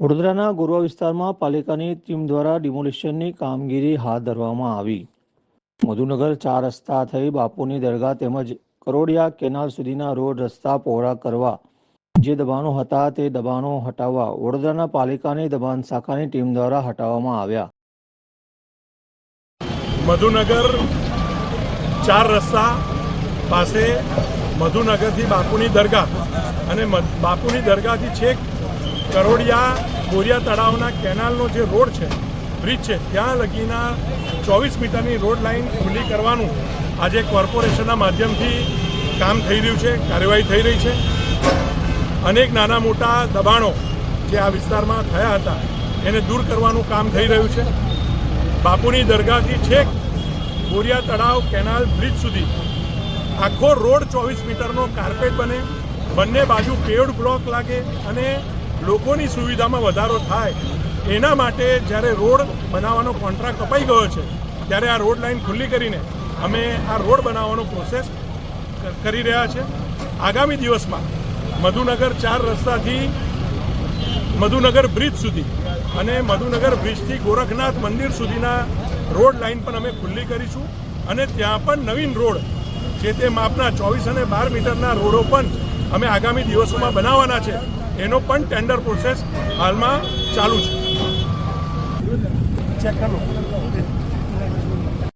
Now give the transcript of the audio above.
વડોદરાના ગોરવા વિસ્તારમાં પાલિકાની ટીમ દ્વારા ડિમોલિશનની કામગીરી હાથ ધરવામાં આવી. મધુનગર ચાર રસ્તા થઈ બાપુની દરગાહ તેમજ કરોડિયા કેનાલ સુધીના રોડ રસ્તા પહોળા કરવા જે દબાણો હતા તે દબાણો હટાવવા વડોદરાના પાલિકાની દબાણ શાખાની ટીમ દ્વારા હટાવવામાં આવ્યા. મધુનગર ચાર રસ્તા પાસે મધુનગરથી બાપુની દરગાહ અને બાપુની દરગાહથી છેક કરોડિયા બોરિયા તળાવના કેનાલનો જે રોડ છે બ્રિજ છે, ત્યાં લગીના ચોવીસ મીટરની રોડ લાઇન ખુલ્લી કરવાનું આજે કોર્પોરેશનના માધ્યમથી કામ થઈ રહ્યું છે, કાર્યવાહી થઈ રહી છે. અનેક નાના મોટા દબાણો જે આ વિસ્તારમાં થયા હતા, એને દૂર કરવાનું કામ થઈ રહ્યું છે. બાપુની દરગાહથી છેક બોરિયા તળાવ, કેનાલ બ્રિજ સુધી આખો રોડ ચોવીસ મીટરનો કાર્પેટ બને. બંને બાજુ પેવડ બ્લોક લાગે અને લોકોની સુવિધામાં વધારો થાય, એના માટે જ્યારે રોડ બનાવવાનો કોન્ટ્રાક્ટ અપાઈ ગયો છે, ત્યારે આ રોડ લાઇન ખુલ્લી કરીને અમે આ રોડ બનાવવાનો પ્રોસેસ કરી રહ્યા છે. આગામી દિવસમાં મધુનગર ચાર રસ્તાથી મધુનગર બ્રિજ સુધી અને મધુનગર બ્રિજથી ગોરખનાથ મંદિર સુધીના રોડ લાઇન પણ અમે ખુલ્લી કરીશું અને ત્યાં પણ નવીન રોડ જે તે માપના ચોવીસ અને બાર મીટરના રોડો પણ અમે આગામી દિવસોમાં બનાવવાના છે. એનો પણ ટેન્ડર પ્રોસેસ હાલમાં ચાલુ છે. ચેક કરો.